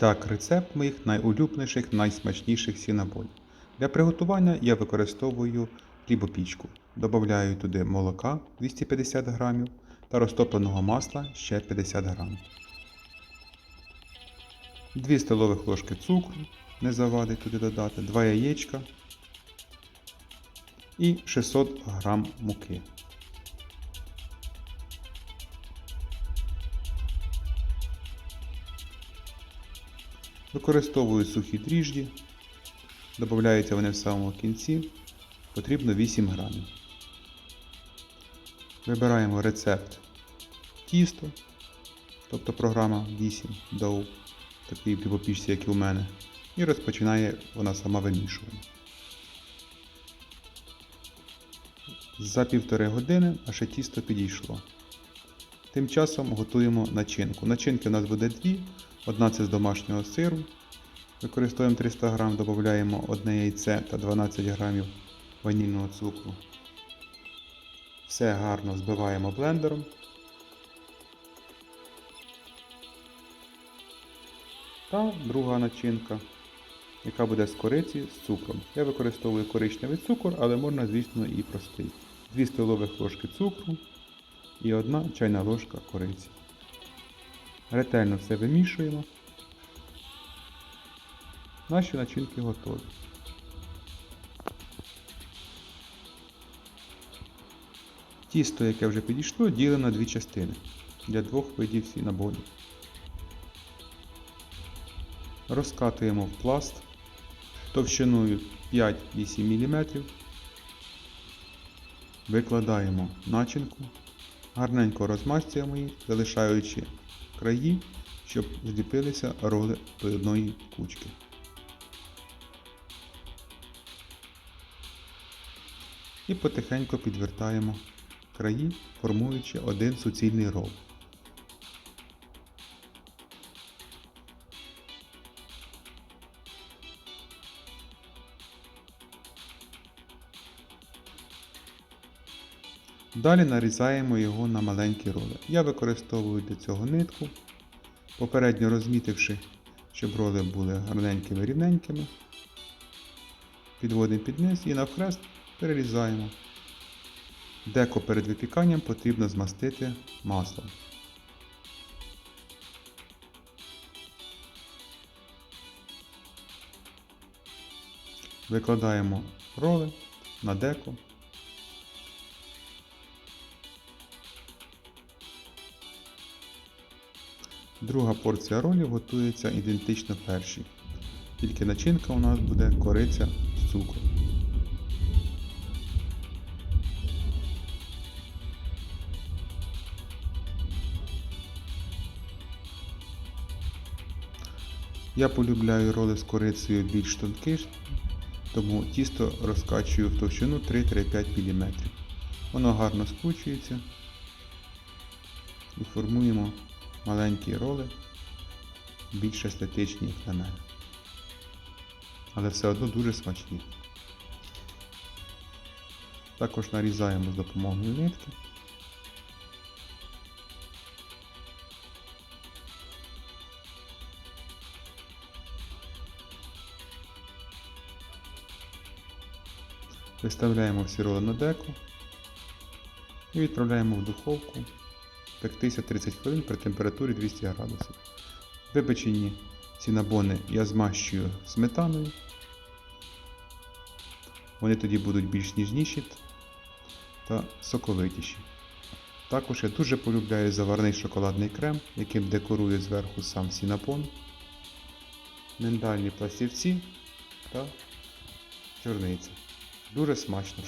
Так, рецепт моїх найулюбленіших, найсмачніших сінабонів. Для приготування я використовую хлібопічку. Добавляю туди молока 250 грамів та розтопленого масла ще 50 грамів. 2 столових ложки цукру, не завадить туди додати, 2 яєчка і 600 грам муки. Використовую сухі дріжджі. Добавляються вони в самому кінці. Потрібно 8 грамів. Вибираємо рецепт тісто, тобто програма 8 доу, такий півопічці, як і у мене. І розпочинає вона сама вимішування. За півтори години наше тісто підійшло. Тим часом готуємо начинку. Начинки у нас буде дві. Одна це з домашнього сиру. Використовуємо 300 г, додаємо одне яйце та 12 г ванільного цукру. Все гарно збиваємо блендером. Та друга начинка, яка буде з кориці з цукром. Я використовую коричневий цукор, але можна, звісно, і простий. 2 столових ложки цукру і 1 чайна ложка кориці. Ретельно все вимішуємо. Наші начинки готові. Тісто, яке вже підійшло, ділимо на дві частини для двох видів сінабонів. Розкатуємо в пласт товщиною 5-8 мм. Викладаємо начинку, гарненько розмастюємо їх, залишаючи краї, щоб зліпилися роли до одної кучки. І потихеньку підвертаємо краї, формуючи один суцільний рол. Далі нарізаємо його на маленькі роли. Я використовую для цього нитку, попередньо розмітивши, щоб роли були гарненькими рівненькими. Підводимо під низ і навхрест перерізаємо. Деко перед випіканням потрібно змастити маслом. Викладаємо роли на деко. Друга порція ролів готується ідентично першій. Тільки начинка у нас буде кориця з цукром. Я полюбляю роли з корицею більш тонкі, тому тісто розкачую в товщину 3-5 мм. Воно гарно скручується і формуємо маленькі роли, більш естетичні, як на мене. Але все одно дуже смачні. Також нарізаємо з допомогою нитки. Виставляємо всі роли на деку і відправляємо в духовку пектися 30 хвилин при температурі 200 градусів. Випечені сінабони я змащую сметаною. Вони тоді будуть більш ніжніші та соковитіші. Також я дуже полюбляю заварний шоколадний крем, яким декорую зверху сам сінабон, миндальні пластівці та чорниця. Дуже смачно.